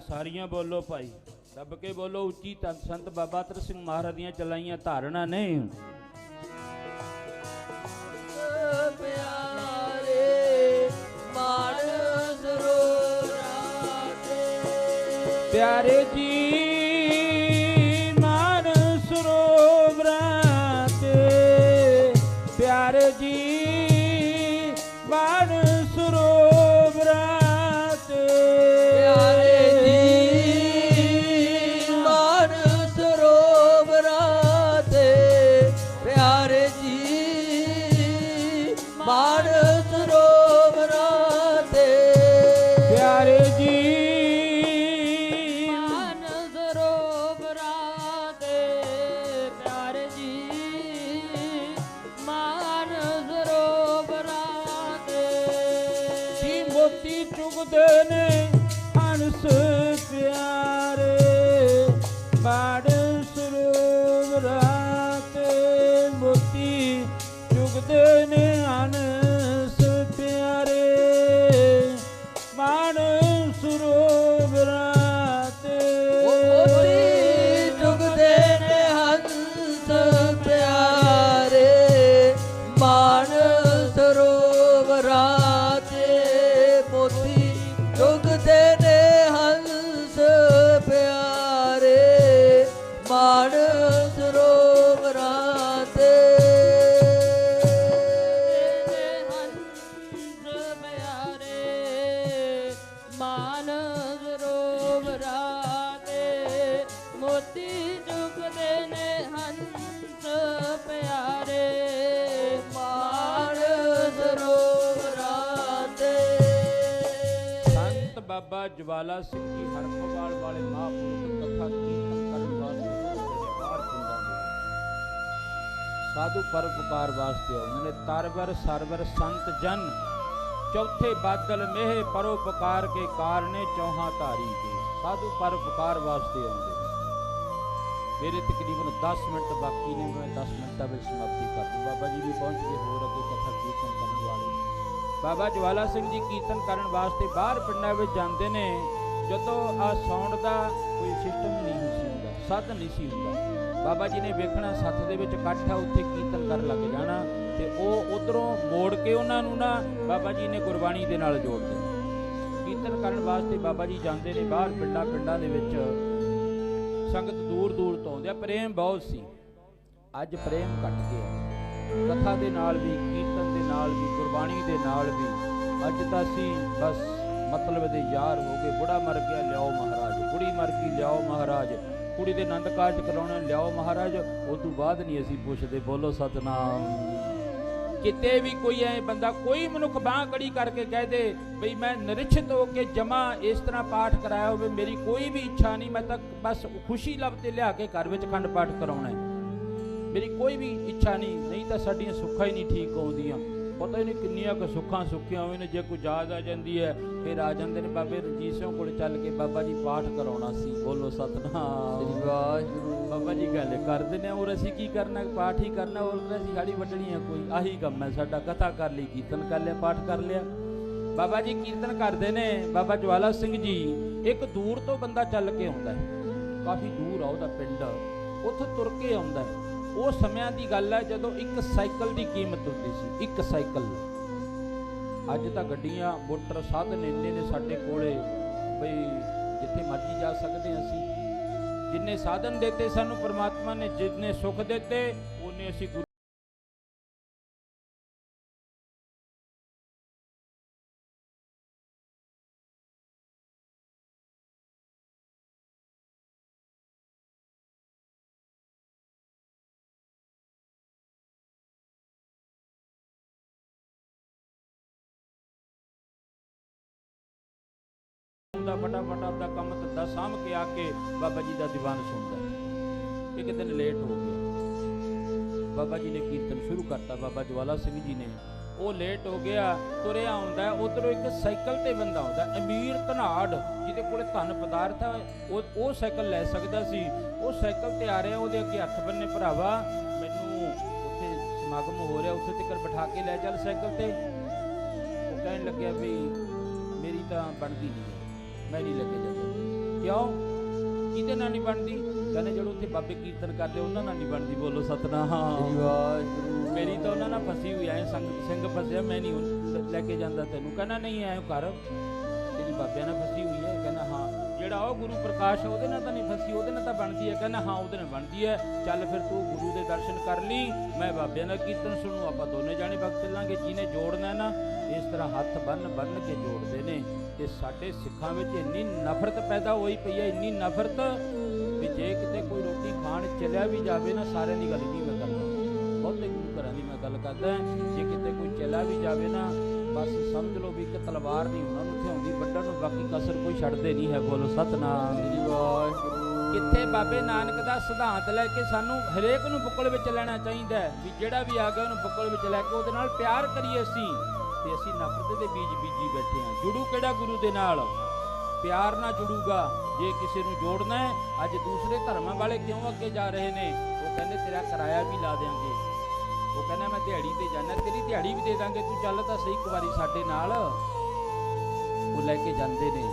ਸਾਰੀਆਂ ਬੋਲੋ ਭਾਈ। ਦੱਬ ਕੇ ਬੋਲੋ ਉੱਚੀ ਤਨ। ਸੰਤ ਬਾਬਾ ਤਰ ਸਿੰਘ ਮਹਾਰਾਜ ਦੀਆਂ ਚਲਾਈਆਂ ਧਾਰਨਾ ਨੇ। ਪਿਆਰੇ ਜੀ। ਸਾਧੂ ਪਰਉਪਕਾਰ ਵਾਸਤੇ ਆਉਂਦੇ ਨੇ। ਤਰਵਰ, ਸਰਵਰ, ਸੰਤ, ਜਨ। ਚੌਥੇ ਬਾਦਲ ਮੇਹ ਪਰਉਪਕਾਰ ਕੇ ਕਾਰਨੇ ਚੌਹਾਂ ਧਾਰੀ ਕੇ ਸਾਧੂ ਪਰਉਪਕਾਰ ਵਾਸਤੇ ਆਉਂਦੇ ਨੇ। ਮੇਰੇ ਤਕਰੀਬਨ 10 ਮਿੰਟ ਬਾਕੀ ਨੇ। ਮੈਂ 10 ਮਿੰਟਾਂ ਵਿੱਚ ਸਮਾਪਤੀ ਕਰ ਦੂੰ ਬਾਬਾ ਜੀ ਵੀ ਪਹੁੰਚ ਗਏ। ਹੋਰ ਅੱਗੇ ਕਥਾ ਕੀਰਤਨ ਕਰਨ ਵਾਲੇ। ਬਾਬਾ ਜਵਾਲਾ ਸਿੰਘ ਜੀ ਕੀਰਤਨ ਕਰਨ ਵਾਸਤੇ ਬਾਹਰ ਪਿੰਡਾਂ ਵਿੱਚ ਜਾਂਦੇ ਨੇ। ਜਦੋਂ ਆ ਸਾਊਂਡ ਦਾ ਕੋਈ ਸਿਸਟਮ ਨਹੀਂ ਸੀ ਹੁੰਦਾ ਸੱਤ ਨਹੀਂ ਸੀ ਹੁੰਦਾ। ਬਾਬਾ ਜੀ ਨੇ ਵੇਖਣਾ, ਸੱਥ ਦੇ ਵਿੱਚ ਇਕੱਠ ਆ, ਉੱਥੇ ਕੀਰਤਨ ਕਰਨ ਲੱਗ ਜਾਣਾ ਤੇ ਉਹ ਉਧਰੋਂ ਮੋੜ ਕੇ ਉਹਨਾਂ ਨੂੰ ਨਾ ਬਾਬਾ ਜੀ ਨੇ ਗੁਰਬਾਣੀ ਦੇ ਨਾਲ ਜੋੜ ਦਿੱਤਾ। ਕੀਰਤਨ ਕਰਨ ਵਾਸਤੇ ਬਾਬਾ ਜੀ ਜਾਂਦੇ ਨੇ ਬਾਹਰ ਪਿੰਡਾਂ ਪਿੰਡਾਂ ਦੇ ਵਿੱਚ। ਸੰਗਤ ਦੂਰ ਦੂਰ ਤੋਂ ਆਉਂਦੇ ਆ, ਪ੍ਰੇਮ ਬਹੁਤ ਸੀ। ਅੱਜ ਪ੍ਰੇਮ ਘਟ ਗਿਆ। ਕਥਾ ਦੇ ਨਾਲ ਵੀ, ਕੀਰਤਨ ਦੇ ਨਾਲ ਵੀ, ਗੁਰਬਾਣੀ ਦੇ ਨਾਲ ਵੀ। ਅੱਜ ਤਾਂ ਅਸੀਂ ਬਸ ਮਤਲਬ ਦੇ ਯਾਰ ਹੋ ਗਏ, ਬੁੜਾ ਮਰ ਗਿਆ, ਲਿਆਓ ਮਹਾਰਾਜ। ਬੁੜੀ ਮਰ ਗਈ, ਲਿਆਓ ਮਹਾਰਾਜ। ਕੁੜੀ ਦੇ ਆਨੰਦ ਕਾਰਜ ਕਰਾਉਣੇ ਲਿਆਓ ਮਹਾਰਾਜ, ਉਸ ਤੋਂ ਬਾਅਦ ਨਹੀਂ ਅਸੀਂ ਪੁੱਛਦੇ, ਬੋਲੋ ਸਤਨਾਮ। ਕਿਤੇ ਵੀ ਕੋਈ ਐ ਬੰਦਾ, ਕੋਈ ਮਨੁੱਖ ਬਾਹ ਕੜੀ ਕਰਕੇ ਕਹਿ ਦੇ, ਬਈ ਮੈਂ ਨਿਰਛਿਤ ਹੋ ਕੇ ਜਮਾ ਇਸ ਤਰ੍ਹਾਂ ਪਾਠ ਕਰਾਇਆ ਹੋਵੇ, ਮੇਰੀ ਕੋਈ ਵੀ ਇੱਛਾ ਨਹੀਂ, ਮੈਂ ਤਾਂ ਬਸ ਖੁਸ਼ੀ ਲੱਭ ਤੇ ਲਿਆ ਕੇ ਘਰ ਵਿੱਚ ਖੰਡ ਪਾਠ ਕਰਾਉਣਾ ਹੈ। ਮੇਰੀ ਕੋਈ ਵੀ ਇੱਛਾ ਨਹੀਂ ਨਹੀਂ ਤਾਂ ਸਾਡੀਆਂ ਸੁੱਖਾਂ ਹੀ ਨਹੀਂ ਠੀਕ ਆਉਂਦੀਆਂ। ਪਤਾ ਹੀ ਨਹੀਂ ਕਿੰਨੀਆਂ ਕੁ ਸੁੱਖਾਂ ਸੁੱਖੀਆਂ ਹੋਏ ਨੇ ਜੇ ਕੋਈ ਯਾਦ ਆ ਜਾਂਦੀ ਹੈ ਫਿਰ ਆ ਜਾਂਦੇ ਨੇ ਬਾਬੇ ਰਣਜੀਤ ਸਿੰਘ ਕੋਲ ਚੱਲ ਕੇ ਬਾਬਾ ਜੀ ਪਾਠ ਕਰਾਉਣਾ ਸੀ। ਬੋਲੋ ਸਤਨਾਮ। ਸ੍ਰੀ ਵਾਹਿਗੁਰੂ। ਬਾਬਾ ਜੀ ਗੱਲ ਕਰਦੇ ਨੇ ਔਰ ਅਸੀਂ ਕੀ ਕਰਨਾ ਪਾਠ ਹੀ ਕਰਨਾ ਔਰ ਅਸੀਂ ਹਾੜੀ ਵੱਢਣੀ ਆ ਕੋਈ। ਆਹੀ ਕੰਮ ਹੈ ਸਾਡਾ ਕਥਾ ਕਰ ਲਈ ਕੀਰਤਨ ਕਰ ਲਿਆ ਪਾਠ ਕਰ ਲਿਆ। ਬਾਬਾ ਜੀ ਕੀਰਤਨ ਕਰਦੇ ਨੇ ਬਾਬਾ ਜਵਾਲਾ ਸਿੰਘ ਜੀ ਇੱਕ ਦੂਰ ਤੋਂ ਬੰਦਾ ਚੱਲ ਕੇ ਆਉਂਦਾ ਹੈ। ਕਾਫੀ ਦੂਰ ਆ ਉਹਦਾ ਪਿੰਡ। ਉੱਥੋਂ ਤੁਰ ਕੇ ਆਉਂਦਾ ਹੈ। ਉਹ ਸਮਿਆਂ ਦੀ ਗੱਲ ਹੈ ਜਦੋਂ ਇੱਕ ਸਾਈਕਲ ਦੀ ਕੀਮਤ ਹੁੰਦੀ ਸੀ, ਇੱਕ ਸਾਈਕਲ। ਅੱਜ ਤਾਂ ਗੱਡੀਆਂ, ਮੋਟਰ ਸਾਧਨ ਇੰਨੇ ਨੇ ਸਾਡੇ ਕੋਲੇ, ਬਈ ਜਿੱਥੇ ਮਰਜ਼ੀ ਜਾ ਸਕਦੇ ਹਾਂ ਅਸੀਂ। ਜਿੰਨੇ ਸਾਧਨ ਦਿੱਤੇ ਸਾਨੂੰ, ਪਰਮਾਤਮਾ ਨੇ, ਜਿੰਨੇ ਸੁੱਖ ਦਿੱਤੇ, ਉਹਨੇ ਅਸੀਂ ਗੁਰੂ ਫਟਾਫਟ ਆਪਦਾ ਕੰਮ ਧੰਦਾ ਸਾਂਭ ਕੇ ਆ ਕੇ ਬਾਬਾ ਜੀ ਦਾ ਦੀਵਾਨ ਸੁਣਦਾ। ਇੱਕ ਦਿਨ ਲੇਟ ਹੋ ਗਿਆ। ਬਾਬਾ ਜੀ ਨੇ ਕੀਰਤਨ ਸ਼ੁਰੂ ਕਰਤਾ। ਬਾਬਾ ਜਵਾਲਾ ਸਿੰਘ ਜੀ ਨੇ। ਉਹ ਲੇਟ ਹੋ ਗਿਆ, ਤੁਰਿਆ ਆਉਂਦਾ, ਉਧਰੋਂ ਇੱਕ ਸਾਈਕਲ ਤੇ ਬੰਦਾ ਆਉਂਦਾ, ਅਮੀਰ ਧਨਾੜ ਜਿਹਦੇ ਕੋਲੇ ਧਨ ਪਦਾਰਥ ਆ, ਉਹ ਉਹ ਸਾਈਕਲ ਲੈ ਸਕਦਾ ਸੀ। ਉਹ ਸਾਈਕਲ ਤੇ ਆ ਰਿਹਾ, ਉਹਦੇ ਅੱਗੇ ਹੱਥ ਬੰਨੇ ਭਰਾਵਾ, ਮੈਨੂੰ ਉੱਥੇ ਸਮਾਗਮ ਹੋ ਰਿਹਾ, ਉੱਥੇ ਤੱਕ ਬਿਠਾ ਕੇ ਲੈ ਚੱਲ ਸਾਈਕਲ ਤੇ। ਉਹ ਕਹਿਣ ਲੱਗਿਆ ਵੀ ਮੇਰੀ ਤਾਂ ਬਣਦੀ ਨਹੀਂ ਮੈਂ ਨਹੀਂ ਲੱਗੇ ਜਾਂਦਾ ਕਿਉਂ? ਕਿਹਦੇ ਨਾਲ ਨਹੀਂ ਬਣਦੀ। ਕਹਿੰਦੇ ਜਿਹੜੇ ਉੱਥੇ ਬਾਬੇ ਕੀਰਤਨ ਕਰਦੇ ਉਹਨਾਂ ਨਾਲ ਨਹੀਂ ਬਣਦੀ। ਬੋਲੋ ਸਤਨਾਮ। ਵਾਹਿਗੁਰੂ। ਮੇਰੀ ਤਾਂ ਉਹਨਾਂ ਨਾਲ ਫਸੀ ਹੋਈ ਐ ਸੰਗ ਸਿੰਘ ਫਸਿਆ ਮੈਂ ਨਹੀਂ ਲੈ ਕੇ ਜਾਂਦਾ ਤੈਨੂੰ। ਕਹਿੰਦਾ ਨਹੀਂ ਐ ਕਰ। ਤੇਰੀ ਬਾਬਿਆਂ ਨਾਲ ਫਸੀ ਹੋਈ ਹੈ ਕਹਿੰਦਾ ਹਾਂ। ਜਿਹੜਾ ਉਹ ਗੁਰੂ ਪ੍ਰਕਾਸ਼ ਉਹਦੇ ਨਾਲ ਤਾਂ ਨਹੀਂ ਫਸੀ ਉਹਦੇ ਨਾਲ ਤਾਂ ਬਣਦੀ ਹੈ ਕਹਿੰਦਾ ਹਾਂ ਉਹਦੇ ਨਾਲ ਬਣਦੀ ਹੈ ਚੱਲ ਫਿਰ ਤੂੰ ਗੁਰੂ ਦੇ ਦਰਸ਼ਨ ਕਰ ਲਈ। ਮੈਂ ਬਾਬਿਆਂ ਦਾ ਕੀਰਤਨ ਸੁਣੂ। ਆਪਾਂ ਦੋਨੇ ਜਾਣੇ ਵਕਤ ਚੱਲਾਂਗੇ। ਜਿਹਨੇ ਜੋੜਨਾ ਨਾ ਇਸ ਤਰ੍ਹਾਂ ਹੱਥ ਬੰਨ ਬੰਨ ਕੇ ਜੋੜਦੇ ਨੇ ਤੇ ਸਾਡੇ ਸਿੱਖਾਂ ਵਿੱਚ ਇੰਨੀ ਨਫ਼ਰਤ ਪੈਦਾ ਹੋਈ ਪਈ ਹੈ, ਇੰਨੀ ਨਫ਼ਰਤ ਵੀ ਜੇ ਕਿਤੇ ਕੋਈ ਰੋਟੀ ਖਾਣ ਚਲਿਆ ਵੀ ਜਾਵੇ ਨਾ ਸਾਰਿਆਂ ਦੀ ਗੱਲ ਨਹੀਂ ਮੈਂ ਕਰਦਾ? ਬਹੁਤੇ ਗੁਰੂ ਘਰਾਂ ਦੀ ਮੈਂ ਗੱਲ ਕਰਦਾ ਜੇ ਕਿਤੇ ਕੋਈ ਚਲਾ ਵੀ ਜਾਵੇ ਨਾ, ਬਸ ਸਮਝ ਲਓ ਵੀ ਇੱਕ ਤਲਵਾਰ ਨਹੀਂ ਉਹਨਾਂ ਨੂੰ ਥਿਆਉਂਦੀ ਵੱਢਣ ਨੂੰ ਬਾਕੀ ਕਸਰ ਕੋਈ ਛੱਡਦੇ ਨਹੀਂ ਹੈ ਬੋਲੋ, ਸਤਨਾਮ ਸ੍ਰੀ ਵਾਹਿਗੁਰੂ ਕਿੱਥੇ ਬਾਬੇ ਨਾਨਕ ਦਾ ਸਿਧਾਂਤ ਲੈ ਕੇ ਸਾਨੂੰ ਹਰੇਕ ਨੂੰ ਬੁੱਕਲ ਵਿੱਚ ਲੈਣਾ ਚਾਹੀਦਾ ਵੀ ਜਿਹੜਾ ਵੀ ਆ ਗਿਆ ਉਹਨੂੰ ਬੁੱਕਲ ਵਿੱਚ ਲੈ ਕੇ ਉਹਦੇ ਨਾਲ ਪਿਆਰ ਕਰੀਏ ਅਸੀਂ। ਤੇ ਅਸੀਂ ਨਫ਼ਰਤ ਦੇ ਬੀਜ ਬੀਜੀ ਬੈਠੇ ਹਾਂ। ਜੁੜੂ ਕਿਹੜਾ ਗੁਰੂ ਦੇ ਨਾਲ? ਪਿਆਰ ਨਾਲ ਜੁੜੂਗਾ, ਜੇ ਕਿਸੇ ਨੂੰ ਜੋੜਨਾ ਹੈ, ਅੱਜ ਦੂਸਰੇ ਧਰਮਾਂ ਵਾਲੇ ਕਿਉਂ ਅੱਗੇ ਜਾ ਰਹੇ ਨੇ? ਉਹ ਕਹਿੰਦੇ, ਤੇਰਾ ਕਿਰਾਇਆ ਵੀ ਲਾ ਦੇਾਂਗੇ ਉਹ ਕਹਿੰਦਾ, ਮੈਂ ਦਿਹਾੜੀ ਤੇ ਜਾਣਾ ਤੇਰੀ ਦਿਹਾੜੀ ਵੀ ਦੇ ਦਾਂਗੇ। ਤੂੰ ਚੱਲ ਤਾਂ ਸਹੀ ਇੱਕ ਵਾਰੀ ਸਾਡੇ ਨਾਲ। ਉਹ ਲੈ ਕੇ ਜਾਂਦੇ ਨੇ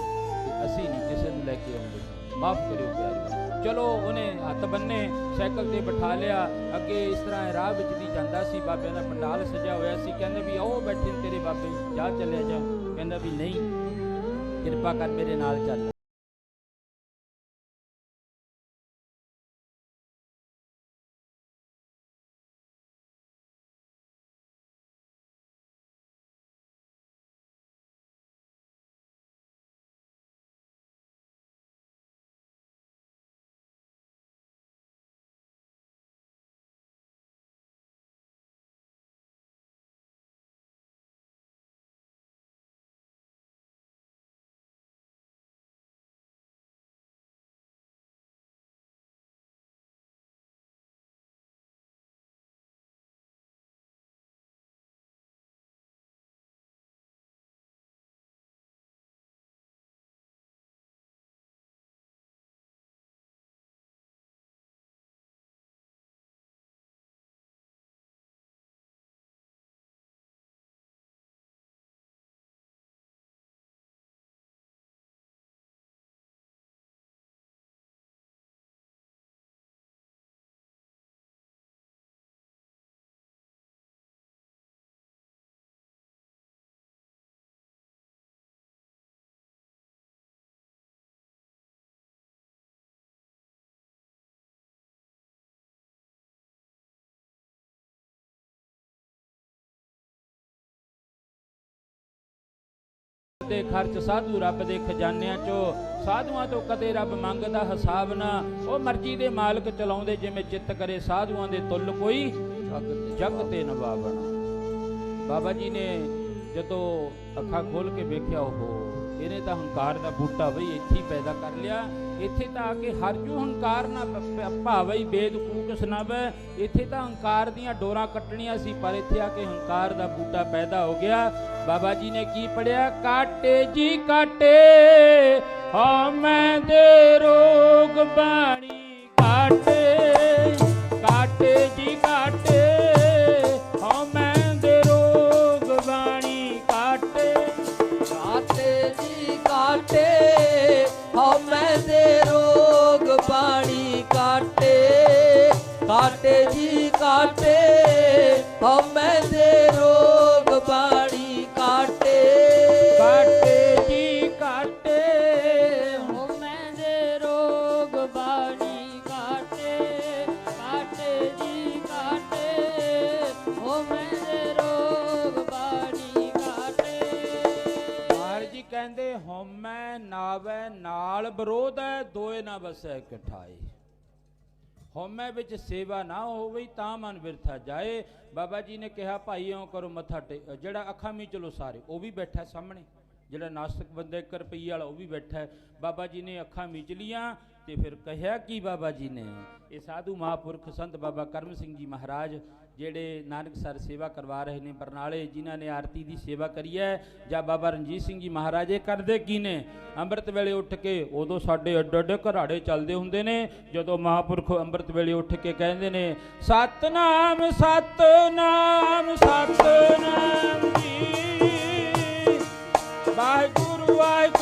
ਤੇ ਅਸੀਂ ਨਹੀਂ ਕਿਸੇ ਨੂੰ ਲੈ ਕੇ ਆਉਂਦੇ। ਮਾਫ ਕਰਿਓ ਪਿਆਰਿਓ। ਚਲੋ ਉਹਨੇ ਹੱਥ ਬੰਨੇ, ਸਾਈਕਲ ਤੇ ਬਿਠਾ ਲਿਆ। ਅੱਗੇ ਇਸ ਤਰ੍ਹਾਂ ਰਾਹ ਵਿੱਚ ਦੀ ਜਾਂਦਾ ਸੀ। ਬਾਬਿਆਂ ਦਾ ਪੰਡਾਲ ਸਜਿਆ ਹੋਇਆ ਸੀ। ਕਹਿੰਦੇ ਵੀ ਆਓ ਬੈਠੇ ਨੇ ਤੇਰੇ ਬਾਬੇ, ਜਾ ਚੱਲਿਆ ਜਾ। ਕਹਿੰਦਾ ਵੀ ਨਹੀਂ, ਕਿਰਪਾ ਕਰ ਮੇਰੇ ਨਾਲ ਚੱਲ। ਦੇ ਖਰਚ ਸਾਧੂ ਰੱਬ ਦੇ ਖਜ਼ਾਨਿਆਂ ਚੋਂ ਸਾਧੂਆਂ ਤੋਂ ਕਦੇ ਰੱਬ ਮੰਗਦਾ ਹਿਸਾਬ ਨਾ। ਉਹ ਮਰਜ਼ੀ ਦੇ ਮਾਲਕ ਚਲਾਉਂਦੇ ਜਿਵੇਂ ਚਿੱਤ ਕਰੇ ਸਾਧੂਆਂ ਦੇ ਤੁੱਲ ਕੋਈ ਜਗ ਤੇ ਨਵਾਵਣਾ ਬਾਬਾ ਜੀ ਨੇ ਜਦੋਂ ਅੱਖਾਂ ਖੋਲ ਕੇ ਵੇਖਿਆ ਉਹ ਇਹਨੇ ਤਾਂ ਹੰਕਾਰ ਦਾ ਬੂਟਾ ਬਈ ਇੱਥੇ ਪੈਦਾ ਕਰ ਲਿਆ। ਇੱਥੇ ਤਾਂ ਆ ਕੇ ਹਰਜੂ ਹੰਕਾਰ ਨਾ ਭਾਵਈ ਬੇਦ ਕੂਕ ਸੁਣਾਵੇ ਇੱਥੇ ਤਾਂ ਹੰਕਾਰ ਦੀਆਂ ਡੋਰਾਂ ਕੱਟਣੀਆਂ ਸੀ, ਪਰ ਇੱਥੇ ਆ ਕੇ ਹੰਕਾਰ ਦਾ ਬੂਟਾ ਪੈਦਾ ਹੋ ਗਿਆ। ਬਾਬਾ ਜੀ ਨੇ ਕੀ ਪੜਿਆ? ਕਾਟੇ ਜੀ, ਕਾਟੇ। ਹਾਂ, ਮੈਂ ਦੇ ਰੋਗ ਬਾਣੀ, ਕਾਟੇ। ਵਿਰੋਧ ਹੈ, ਦੋਏ ਨਾ ਬਸੈ ਇਕਠਾਏ। ਹਉਮੈ ਵਿੱਚ ਸੇਵਾ ਨਾ ਹੋਵੇ ਤਾਂ ਮਨ ਵਿਰਥਾ ਜਾਏ। ਬਾਬਾ ਜੀ ਨੇ ਕਿਹਾ ਭਾਈ ਇਉਂ ਕਰੋ ਮੱਥਾ ਟੇ ਜਿਹੜਾ ਅੱਖਾਂ ਮੀ ਚਲੋ ਸਾਰੇ ਉਹ ਵੀ ਬੈਠਾ ਸਾਹਮਣੇ। ਜਿਹੜਾ ਨਾਸਤਿਕ ਬੰਦਾ ਇੱਕ ਰੁਪਈਏ ਵਾਲਾ, ਉਹ ਵੀ ਬੈਠਾ ਬਾਬਾ ਜੀ ਨੇ ਅੱਖਾਂ ਮੀਚ ਲੀਆਂ ਤੇ ਫਿਰ ਕਹਿਆ ਕਿ ਬਾਬਾ ਜੀ ਨੇ? ਇਹ ਸਾਧੂ ਮਹਾਪੁਰਖ ਸੰਤ ਬਾਬਾ ਕਰਮ ਸਿੰਘ ਜੀ ਮਹਾਰਾਜ, ਜਿਹੜੇ ਨਾਨਕ ਸਰ ਸੇਵਾ ਕਰਵਾ ਰਹੇ ਨੇ ਬਰਨਾਲੇ, ਜਿਨ੍ਹਾਂ ਨੇ ਆਰਤੀ ਦੀ ਸੇਵਾ ਕਰੀ ਹੈ, ਜਾਂ ਬਾਬਾ ਰਣਜੀਤ ਸਿੰਘ ਜੀ ਮਹਾਰਾਜ, ਇਹ ਕਰਦੇ ਕੀ ਨੇ? ਅੰਮ੍ਰਿਤ ਵੇਲੇ ਉੱਠ ਕੇ ਉਦੋਂ ਸਾਡੇ ਅੱਡ ਅੱਡ ਘਰਾੜੇ ਚੱਲਦੇ ਹੁੰਦੇ ਨੇ, ਜਦੋਂ ਮਹਾਪੁਰਖ ਅੰਮ੍ਰਿਤ ਵੇਲੇ ਉੱਠ ਕੇ ਕਹਿੰਦੇ ਨੇ, ਸਤਨਾਮ ਸਤਨਾਮ ਸਤਨਾਮ ਜੀ। ਵਾਹਿਗੁਰੂ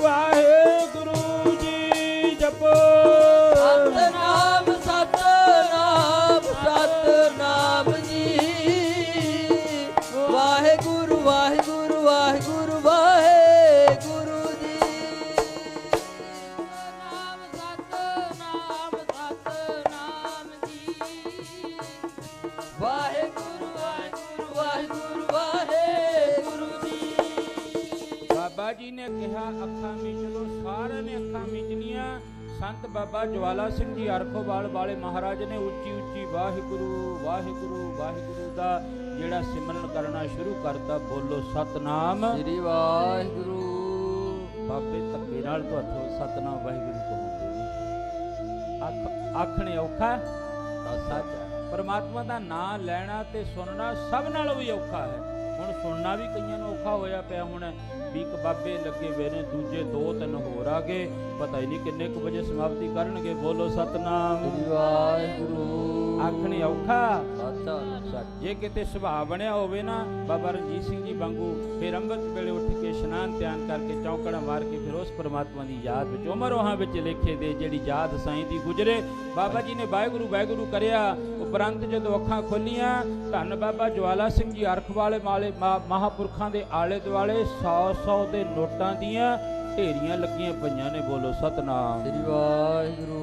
ਬਾਬਾ ਜਵਾਲਾ ਸਿੰਘ ਜੀ ਅਰਖੋਵਾਲ ਵਾਲੇ ਮਹਾਰਾਜ ਨੇ ਉੱਚੀ ਉੱਚੀ ਵਾਹਿਗੁਰੂ ਵਾਹਿਗੁਰੂ ਵਾਹਿਗੁਰੂ ਦਾ ਜਿਹੜਾ ਸਿਮਰਨ ਕਰਨਾ ਸ਼ੁਰੂ ਕਰਤਾ ਬੋਲੋ ਸਤਨਾਮ। ਸ੍ਰੀ ਵਾਹਿਗੁਰੂ। ਬਾਬੇ ਧੱਕੇ ਨਾਲ ਤੁਹਾਡੇ ਸਤਨਾਮ ਵਾਹਿਗੁਰੂ ਕਹੋਗੇ ਅੱਖ ਆਖਣੇ ਔਖਾ ਤਾਂ ਸੱਚ ਪਰਮਾਤਮਾ ਦਾ ਨਾਮ ਲੈਣਾ ਤੇ ਸੁਣਨਾ ਸਭ ਨਾਲੋਂ ਵੀ ਔਖਾ ਹੈ। ਸੁਣਨਾ ਵੀ ਕਈਆਂ ਨੂੰ ਔਖਾ ਹੋਇਆ ਪਿਆ ਹੁਣ। ਵੀ ਇੱਕ ਬਾਬੇ ਲੱਗੇ ਹੋਏ ਨੇ ਦੂਜੇ ਦੋ ਤਿੰਨ ਹੋਰ ਆ ਗਏ। ਪਤਾ ਹੀ ਨਹੀਂ ਕਿੰਨੇ ਕੁ ਵਜੇ ਸਮਾਪਤੀ ਕਰਨਗੇ। ਬੋਲੋ ਸਤਨਾਮ। ਵਾਹਿਗੁਰੂ। ਆਖਣੇ ਔਖਾ। ਜੇ ਕਿਤੇ ਸੁਭਾਅ ਬਣਿਆ ਹੋਵੇ ਨਾ ਬਾਬਾ ਰਣਜੀਤ ਸਿੰਘ ਜੀ ਵਾਂਗੂ ਫਿਰ ਅੰਮ੍ਰਿਤ ਵੇਲੇ ਉੱਠ ਕੇ ਇਸ਼ਨਾਨ ਧਿਆਨ ਕਰਕੇ ਚੌਂਕੜਾ ਮਾਰ ਕੇ ਉਸ ਪਰਮਾਤਮਾ ਦੀ ਯਾਦ ਵਿੱਚ ਉਮਰੋਹਾਂ ਵਿੱਚ ਲੇਖੇ ਦੇ ਜਿਹੜੀ ਯਾਦ ਸਾਈਂ ਦੀ ਗੁਜਰੇ। ਬਾਬਾ ਜੀ ਨੇ ਵਾਹਿਗੁਰੂ ਵਾਹਿਗੁਰੂ ਕਰਿਆ। ਉਪਰੰਤ ਜਦੋਂ ਅੱਖਾਂ ਖੋਲੀਆਂ ਧੰਨ ਬਾਬਾ ਜਵਾਲਾ ਸਿੰਘ ਜੀ ਅਰਖ ਵਾਲੇ ਮਾਲੇ ਮਹਾਪੁਰਖਾਂ ਦੇ ਆਲੇ ਦੁਆਲੇ 100 100 ਦੇ ਨੋਟਾਂ ਦੀਆਂ ਢੇਰੀਆਂ ਲੱਗੀਆਂ ਪਈਆਂ ਨੇ। ਬੋਲੋ ਸਤਨਾਮ। ਸ੍ਰੀ ਵਾਹਿਗੁਰੂ।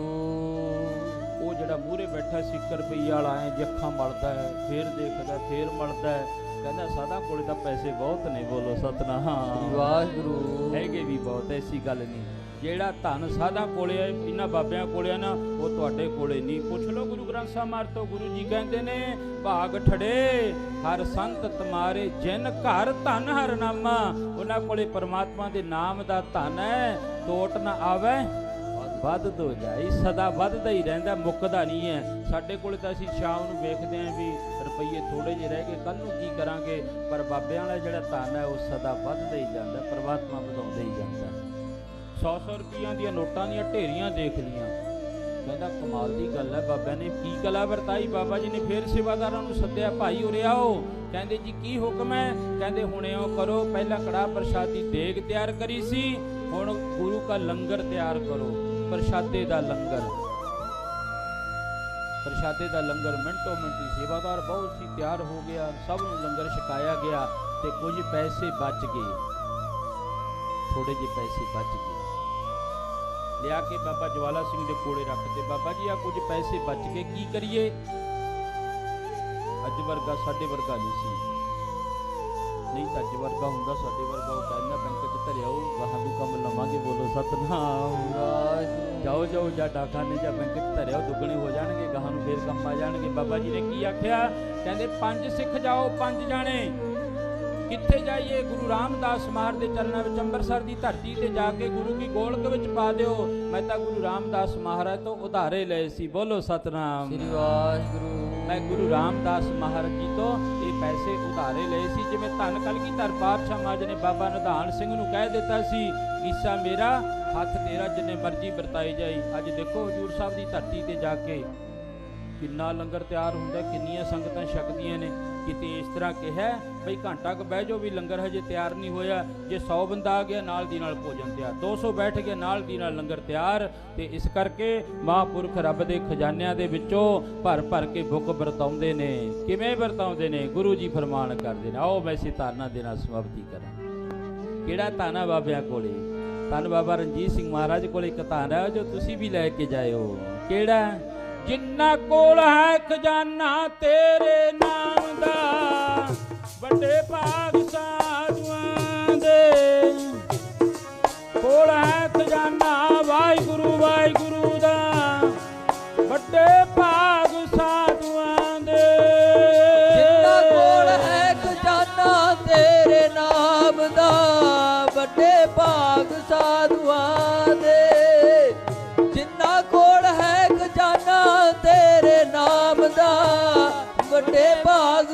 ਉਹ ਜਿਹੜਾ ਮੂਹਰੇ ਬੈਠਾ ਸੀ ਇੱਕ ਰੁਪਈਆ ਵਾਲਾ ਐ ਅੱਖਾਂ ਮਲਦਾ ਹੈ ਫੇਰ ਦੇਖਦਾ ਫੇਰ ਮਲਦਾ ਹੈ। ਕਹਿੰਦਾ ਸਾਦਾ ਕੋਲੇ ਤਾਂ ਪੈਸੇ ਬਹੁਤ ਨੇ ਬੋਲੋ ਸਤਨਾਮ। ਵਾਹਿਗੁਰੂ। ਹੈਗੇ ਵੀ ਬਹੁਤ ਐਸੀ ਗੱਲ ਨਹੀਂ। ਜਿਹੜਾ ਧਨ ਸਾਦਾ ਕੋਲੇ ਹੈ ਇਹਨਾਂ ਬਾਬਿਆਂ ਕੋਲੇ ਹੈ ਨਾ ਉਹ ਤੁਹਾਡੇ ਕੋਲੇ ਨਹੀਂ। ਪੁੱਛ ਲਓ ਗੁਰੂ ਗ੍ਰੰਥ ਸਾਹਿਬ ਮਾਰ ਤੋਂ ਗੁਰੂ ਜੀ ਕਹਿੰਦੇ ਨੇ ਭਾਗ ਠੜੇ ਹਰ ਸੰਤ ਤੁਮਾਰੇ ਜਿਨ ਘਰ ਧਨ ਹਰ ਨਾਮਾ। ਉਹਨਾਂ ਕੋਲੇ ਪਰਮਾਤਮਾ ਦੇ ਨਾਮ ਦਾ ਧਨ ਹੈ ਟੋਟ ਨਾ ਆਵੇ। ਵੱਧ ਦੋ ਜਾਈ, ਸਦਾ ਵੱਧਦਾ ਹੀ ਰਹਿੰਦਾ, ਮੁੱਕਦਾ ਨਹੀਂ ਹੈ। ਸਾਡੇ ਕੋਲ ਤਾਂ ਅਸੀਂ ਸ਼ਾਮ ਨੂੰ ਵੇਖਦੇ ਆਂ ਵੀ ਰੁਪਈਏ ਥੋੜੇ ਜਿਹੇ ਰਹਿ ਗਏ ਕੱਲ ਨੂੰ ਕੀ ਕਰਾਂਗੇ? ਪਰ ਬਾਬਿਆਂ ਵਾਲਾ ਜਿਹੜਾ ਧਨ ਹੈ, ਉਹ ਸਦਾ ਵੱਧਦਾ ਹੀ ਜਾਂਦਾ, ਪਰਮਾਤਮਾ ਵਧਾਉਂਦਾ ਹੀ ਜਾਂਦਾ। 100-100 ਰੁਪਈਆਂ ਦੀਆਂ ਨੋਟਾਂ ਦੀਆਂ ਢੇਰੀਆਂ ਦੇਖ ਲੀਆਂ ਕਹਿੰਦਾ, ਕਮਾਲ ਦੀ ਗੱਲ ਹੈ ਬਾਬਿਆਂ ਨੇ, ਕੀ ਕਲਾ ਵਰਤਾਈ? ਬਾਬਾ ਜੀ ਨੇ ਫੇਰ ਸੇਵਾਦਾਰਾਂ ਨੂੰ ਸੱਦਿਆ, ਭਾਈ ਉਰੇ ਆਓ। ਕਹਿੰਦੇ, ਜੀ, ਕੀ ਹੁਕਮ ਹੈ? ਕਹਿੰਦੇ, ਹੁਣ ਇਉਂ ਕਰੋ, ਪਹਿਲਾਂ ਕੜਾ ਪ੍ਰਸ਼ਾਦੀ ਦੇਗ ਤਿਆਰ ਕਰੀ ਸੀ, ਹੁਣ ਗੁਰੂ ਕਾ ਲੰਗਰ ਤਿਆਰ ਕਰੋ। ਪ੍ਰਸ਼ਾਦੇ ਦਾ ਲੰਗਰ। ਪ੍ਰਸ਼ਾਦੇ ਦਾ ਲੰਗਰ ਮਿੰਟੋ ਮਿੰਟੀ ਸੇਵਾਦਾਰ ਬਹੁਤ ਸੀ ਤਿਆਰ ਹੋ ਗਿਆ। ਸਭ ਨੂੰ ਲੰਗਰ ਛਕਾਇਆ ਗਿਆ ਤੇ ਕੁਝ ਪੈਸੇ ਬਚ ਗਏ। ਥੋੜੇ ਜਿਹੇ ਪੈਸੇ ਬਚ ਗਏ। ਲਿਆ ਕੇ ਬਾਬਾ ਜਵਾਲਾ ਸਿੰਘ ਦੇ ਕੋਲੇ ਰੱਖਦੇ ਬਾਬਾ ਜੀ ਆ ਕੁਝ ਪੈਸੇ ਬਚ ਗਏ, ਕੀ ਕਰੀਏ? ਅੱਜ ਵਰਗਾ ਸਾਡੇ ਵਰਗਾ ਨਹੀਂ ਸੀ। ਨਹੀਂ ਤਾਂ ਅੱਜ ਵਰਗਾ ਹੁੰਦਾ ਸਾਡੇ ਵਰਗਾ ਉਹ ਕਹਿੰਦਾ ਬੈਂਕ 'ਚ ਧਰਿਆਓ ਗਾਹਾਂ ਵੀ ਕੰਮ ਲਵਾਂਗੇ ਬੋਲੋ ਸਤਨਾਮ। ਵਾਹਿਗੁਰੂ ਜਾਓ ਜਾਓ ਜਾਂ ਡਾਕਾਨੇ ਜਾਂ ਬੈਂਕ 'ਚ ਧਰਿਆਓ ਦੁੱਗਣੇ ਹੋ ਜਾਣਗੇ ਗਾਹਾਂ ਨੂੰ ਫੇਰ ਕੰਮ ਆ ਜਾਣਗੇ। ਬਾਬਾ ਜੀ ਨੇ ਕੀ ਆਖਿਆ? ਕਹਿੰਦੇ ਪੰਜ ਸਿੱਖ ਜਾਓ ਪੰਜ ਜਾਣੇ। ਕਿੱਥੇ ਜਾਈਏ? ਗੁਰੂ ਰਾਮਦਾਸ ਮਾਰ ਦੇ ਚਰਨਾਂ ਵਿੱਚ ਅੰਮ੍ਰਿਤਸਰ ਦੀ ਧਰਤੀ ਤੇ ਜਾ ਕੇ ਗੁਰੂ ਕੀ ਗੋਲਕ ਵਿੱਚ ਪਾ ਦਿਓ। ਮੈਂ ਤਾਂ ਗੁਰੂ ਰਾਮਦਾਸ ਮਹਾਰਾਜ ਤੋਂ ਉਧਾਰੇ ਲਏ ਸੀ ਬੋਲੋ ਸਤਨਾਮ। ਸ੍ਰੀ ਵਾਹਿਗੁਰੂ। ਮੈਂ ਗੁਰੂ ਰਾਮਦਾਸ ਮਹਾਰਾਜ ਜੀ ਤੋਂ ਪੈਸੇ ਉਧਾਰੇ ਲਏ ਸੀ, ਜਿਵੇਂ ਧੰਨ ਕਲਗੀਧਰ ਪਾਤਸ਼ਾਹ ਮਾਜ ਨੇ ਬਾਬਾ ਨਿਧਾਨ ਸਿੰਘ ਨੂੰ ਕਹਿ ਦਿੱਤਾ ਸੀ, ਈਸਾ ਮੇਰਾ, ਹੱਥ ਤੇਰਾ ਜਿੰਨੇ ਮਰਜ਼ੀ ਵਰਤਾਈ ਜਾਈ ਅੱਜ ਦੇਖੋ ਹਜੂਰ ਸਾਹਿਬ ਦੀ ਧਰਤੀ ਤੇ ਜਾ ਕੇ ਕਿੰਨਾ ਲੰਗਰ ਤਿਆਰ ਹੁੰਦਾ, ਕਿੰਨੀਆਂ ਸੰਗਤਾਂ ਛਕਦੀਆਂ ਨੇ। ਕਿਤੇ। ਇਸ ਤਰ੍ਹਾਂ ਕਿਹਾ ਬਈ ਘੰਟਾ ਕੁ ਬਹਿ ਜਾਓ ਵੀ ਲੰਗਰ ਹਜੇ ਤਿਆਰ ਨਹੀਂ ਹੋਇਆ। ਜੇ 100 ਬੰਦਾ ਆ ਗਿਆ, ਨਾਲ ਦੀ ਨਾਲ ਭੋਜਨ ਤਿਆਰ। 200 ਬੈਠ ਗਿਆ ਨਾਲ ਦੀ ਨਾਲ ਲੰਗਰ ਤਿਆਰ। ਤੇ ਇਸ ਕਰਕੇ ਮਹਾਂਪੁਰਖ ਰੱਬ ਦੇ ਖਜ਼ਾਨਿਆਂ ਦੇ ਵਿੱਚੋਂ ਭਰ ਭਰ ਕੇ ਬੁੱਕ ਵਰਤਾਉਂਦੇ ਨੇ। ਕਿਵੇਂ ਵਰਤਾਉਂਦੇ ਨੇ? ਗੁਰੂ ਜੀ ਫਰਮਾਨ ਕਰਦੇ ਨੇ, ਆਓ ਵੈਸੇ ਧਾਰਨਾ ਦੇ ਨਾਲ ਸਮਾਪਤੀ ਕਰਾਂ। ਕਿਹੜਾ ਤਾਨਾ ਬਾਬਿਆਂ ਕੋਲੇ? ਧੰਨ ਬਾਬਾ ਰਣਜੀਤ ਸਿੰਘ ਮਹਾਰਾਜ ਕੋਲੇ ਇੱਕ ਧਾਰਾ ਜੋ ਤੁਸੀਂ ਵੀ ਲੈ ਕੇ ਜਾਇਓ। ਕਿਹੜਾ? ਜਿੰਨਾ ਕੋਲ ਹੈ ਖਜ਼ਾਨਾ ਤੇਰੇ ਨਾਮ ਦਾ, ਵੱਡੇ ਭਾਗ ਸਾਧੂਆਂ ਦੇ। ਕੋਲ ਹੈ ਖਜ਼ਾਨਾ ਵਾਹਿਗੁਰੂ ਵਾਹਿਗੁਰੂ ਦਾ, ਵੱਡੇ ਭਾਗ ਸਾਧੂਆਂ ਦੇ। ਜਿੰਨਾ ਕੋਲ ਹੈ ਖਜ਼ਾਨਾ ਤੇਰੇ ਨਾਮ ਦਾ, ਵੱਡੇ ਭਾਗ ਸਾਧੂਆਂ ਦੇ। ਵੱਡੇ ਭਾਗ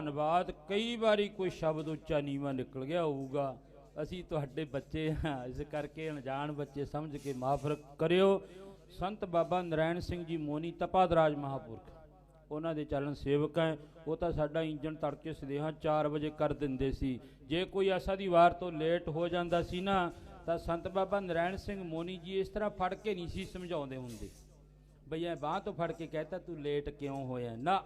ਧੰਨਵਾਦ। ਕਈ ਵਾਰੀ ਕੋਈ ਸ਼ਬਦ ਉੱਚਾ ਨੀਵਾਂ ਨਿਕਲ ਗਿਆ ਹੋਊਗਾ। ਅਸੀਂ ਤੁਹਾਡੇ ਬੱਚੇ ਹਾਂ, ਇਸ ਕਰਕੇ ਅਣਜਾਣ ਬੱਚੇ ਸਮਝ ਕੇ ਮਾਫ ਕਰਿਓ। ਸੰਤ ਬਾਬਾ ਨਰਾਇਣ ਸਿੰਘ ਜੀ ਮੋਨੀ ਤਪਾਦਰਾਜ ਮਹਾਪੁਰਖ, ਉਹਨਾਂ ਦੇ ਚਰਨ ਸੇਵਕ ਹੈ। ਉਹ ਤਾਂ ਸਾਡਾ ਇੰਜਣ ਤੜਕੇ ਸਦੇਹਾਂ 4 ਵਜੇ ਕਰ ਦਿੰਦੇ ਸੀ। ਜੇ ਕੋਈ ਐਸਾ ਦੀ ਵਾਰ ਤੋਂ ਲੇਟ ਹੋ ਜਾਂਦਾ ਸੀ ਨਾ, ਤਾਂ ਸੰਤ ਬਾਬਾ ਨਰਾਇਣ ਸਿੰਘ ਮੋਨੀ ਜੀ ਇਸ ਤਰ੍ਹਾਂ ਫੜ ਕੇ ਨਹੀਂ ਸੀ ਸਮਝਾਉਂਦੇ ਹੁੰਦੇ। ਬਈ ਐ ਬਾਹ ਤੋਂ ਫੜ ਕੇ ਕਹਤਾ, ਤੂੰ ਲੇਟ ਕਿਉਂ ਹੋਇਆ? ਨਾ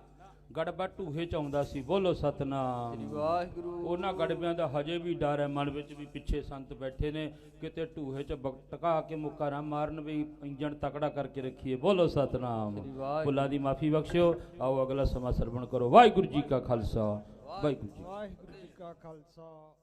ਗੜਬੜ ਢੂਹੇ ਚ ਆਉਂਦਾ ਸੀ। ਬੋਲੋ ਸ੍ਰੀ ਸਤਨਾਮ ਵਾਹਿਗੁਰੂ। ਉਹਨਾਂ ਗੜਬਿਆਂ ਦਾ ਹਜੇ ਵੀ ਡਰ ਹੈ। ਮਨ ਵਿੱਚ ਵੀ ਪਿੱਛੇ ਸੰਤ ਬੈਠੇ ਨੇ। ਕਿਤੇ ਢੂਹੇ ਚ ਟਕਾ ਕੇ ਮੁੱਕਾ ਨਾ ਮਾਰਨ ਵੀ ਇੰਜਣ ਤਕੜਾ ਕਰਕੇ ਰੱਖੀਏ। ਬੋਲੋ ਸਤਨਾਮ। ਸ੍ਰੀ। ਭੁੱਲਾਂ ਦੀ ਮਾਫੀ ਬਖਸ਼ਿਓ। ਆਓ ਅਗਲਾ ਸਮਾਂ ਸਰਵਣ ਕਰੋ। ਵਾਹਿਗੁਰੂ ਜੀ ਕਾ ਖਾਲਸਾ। ਵਾਹਿਗੁਰੂ ਜੀ ਵਾਹਿਗੁਰੂ ਜੀ ਕਾ ਖਾਲਸਾ।